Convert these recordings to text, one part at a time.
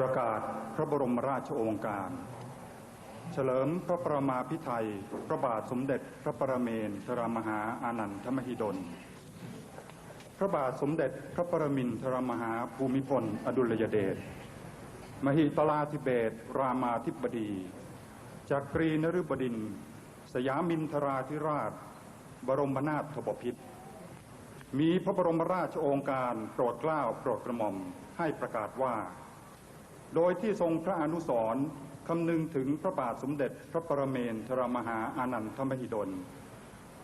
ประกาศพระบรมราชโองการ เฉลิมพระประมาพิไทยพระบาทสมเด็จพระประเมนทรมหาอานันทมหิดล พระบาทสมเด็จพระประมินทรมหาภูมิพล อดุลยเดชมหิตลาธิเบศรามาธิบดีจักรีนฤบดิน สยามินทราธิราช บรมนาถบพิตรมีพระบรมราชโองการโปรดเกล้าโปรดกระหม่อมให้ประกาศว่า โดยที่ทรงพระอนุสรณ์คำนึงถึงพระบาทสมเด็จพระประเมนทรมหาอานันทมหิดล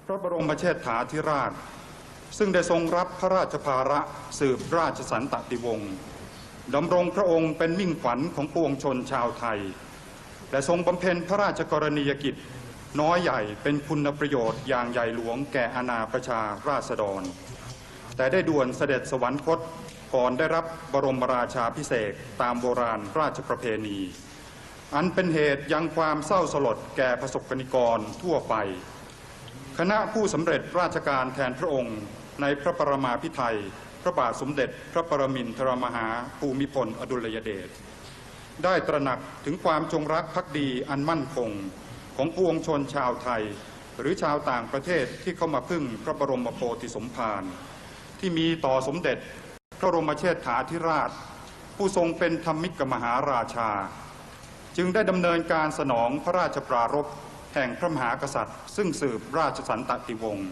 พระบรมเชษฐาธิราช ซึ่งได้ทรงรับพระราชภาระสืบราชสันตติวงศ์ดำรงพระองค์เป็นมิ่งขวัญของปวงชนชาวไทย และทรงบำเพ็ญพระราชกรณียกิจ น้อยใหญ่เป็นคุณประโยชน์อย่างใหญ่หลวงแก่อาณาประชาราษฎร แต่ได้ด่วนเสด็จสวรรคต ก่อนได้รับบรมราชาพิเศษตามโบราณราชประเพณี อันเป็นเหตุยังความเศร้าสลดแก่ประสบกนิกรทั่วไป คณะผู้สำเร็จราชการแทนพระองค์ในพระปรมาภิไธยพระบาทสมเด็จพระปรมินทรมหาภูมิพลอดุลยเดชได้ตระหนักถึงความจงรักภักดีอันมั่นคงของปวงชนชาวไทย หรือชาวต่างประเทศที่เข้ามาพึ่งพระบรมโพธิสมภารที่มีต่อสมเด็จ พระรมเชษฐาธิราช ผู้ทรงเป็นธรรมิกมหาราชา จึงได้ดำเนินการสนองพระราชปรารภแห่งพระมหากษัตริย์ ซึ่งสืบราชสันตติวงศ์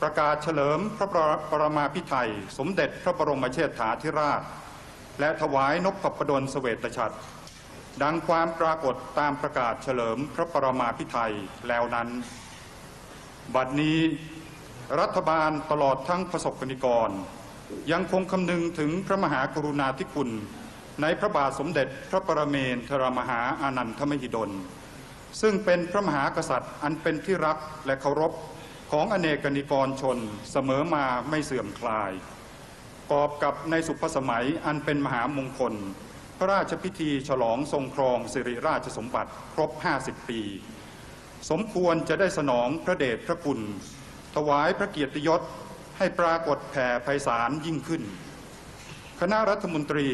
ประกาศเฉลิมพระปรมาภิไธยสมเด็จพระบรมเชษฐาธิราช และถวายนพพดลเสวตฉัตรดังความปรากฏตามประกาศเฉลิมพระปรมาภิไธยแล้วนั้น บัดนี้รัฐบาลตลอดทั้งประสบกนิกร ยังคงคำนึงถึงพระมหากรุณาธิคุณ ในพระบาทสมเด็จพระประเมนทรมหาอานันทมหิดล ซึ่งเป็นพระมหากษัตริย์อันเป็นที่รักและเคารพของอเนกนิกรชนเสมอมาไม่เสื่อมคลาย กอบกับในสุภสมัยอันเป็นมหามงคล พระราชพิธีฉลองทรงครองสิริราชสมบัติครบ 50 ปี สมควรจะได้สนองพระเดชพระคุณ ถวายพระเกียรติยศ ให้ปรากฏแผ่ไพศาลยิ่งขึ้น คณะรัฐมนตรี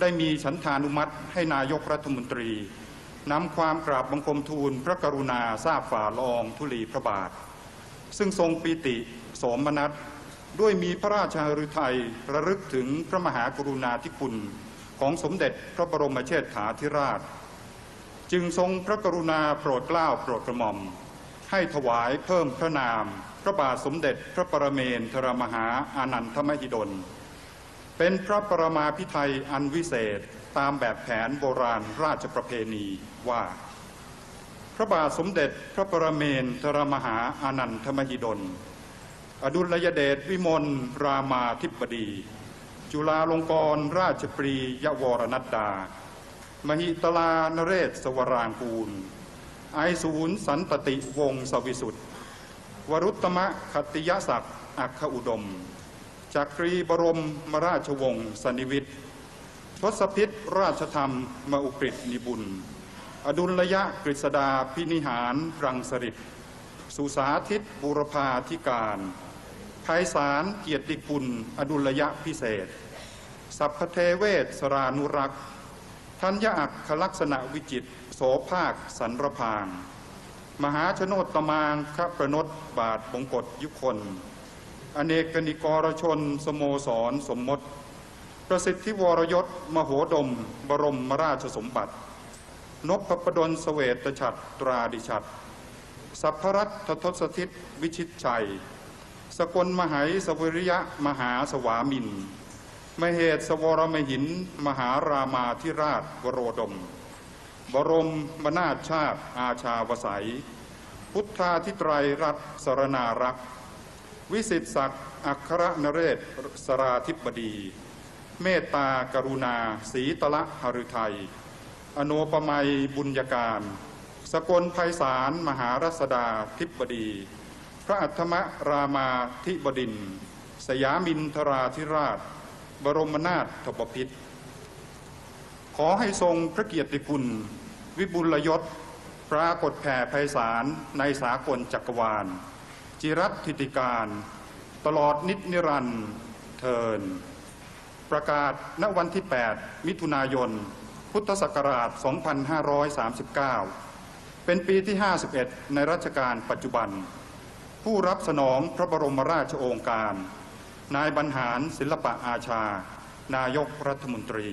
ได้มีฉันทานุมัติให้นายกรัฐมนตรีนำความกราบบังคมทูลพระกรุณาทราบฝ่าลองธุลีพระบาท ซึ่งทรงปีติโสมนัสด้วยมีพระราชฤทัยระลึกถึงพระมหากรุณาธิคุณของสมเด็จพระบรมเชษฐาธิราช จึงทรงพระกรุณาโปรดเกล้าโปรดกระหม่อม ให้ถวายเพิ่มพระนาม พระบาทสมเด็จพระปรเมนทรมหาอานันทมหิดล เป็นพระปรมาภิไธยอันวิเศษตามแบบแผนโบราณราชประเพณีว่า พระบาทสมเด็จพระปรเมนทรมหาอานันทมหิดล อดุลยเดชวิมลรามาธิบดี จุฬาลงกรณราชปรียวรนัดดา มหิตลานเรศสวรางกูล ไอศูนย์สันตติวงศ์สวิสุทธิ์วรุตมะคติยศักดิ์อัคคอุดม จักรีบรมมราชวงศ์สนิวิทย์ทศพิษราชธรรมมอุกฤษนิบุญ อดุลยะกฤษดาพินิหารรังสริตสุสาทิตบุรพาธิการไพศาลเกียรติคุณอดุลยะพิเศษ สัพพเทเวศสรานุรักษ์ทัญญอักขลักษณะวิจิตร โสภาคสันรพาง มหาชโนตตมางคประนตบาทบงกฎยุคนอเนกนิกรชน สโมสรสมมติ ประสิทธิวรยศ มโหดม บรมราชสมบัติ นพประดลเสเวตฉัตรตราดิฉัตรสัพพรัตททศทิตวิชิตชัย สกลมหายสวริยะมหาสวามินมเหตสวรมหิน มหารามาธิราชวโรดม บรมมนาชชาติอาชาวสัย พุทธาธิไตรรัตน์สรนารักษ์วิสิทธศักดิ์อัครนเรศสราธิบดี เมตตากรุณาสีตละหฤทัย อโนปมัยบุญญาการ สกลไพศาลมหารัศดาธิบดี พระอัฏฐมรามาธิบดิน สยามินทราธิราช บรมนาถบพิตร ขอให้ทรงพระเกียรติคุณ วิบุลยศปรากฏแผ่ไพศาลในสากลจักรวาล จิรัติติการ ตลอดนิจนิรันด์เทิน ประกาศณวันที่ 8 มิถุนายนพพุทธศักราช 2539 เป็นปีที่ 51 ในรัชกาลปัจจุบัน ผู้รับสนองพระบรมราชโองการ นายบรรหารศิลปะอาชา นายกรัฐมนตรี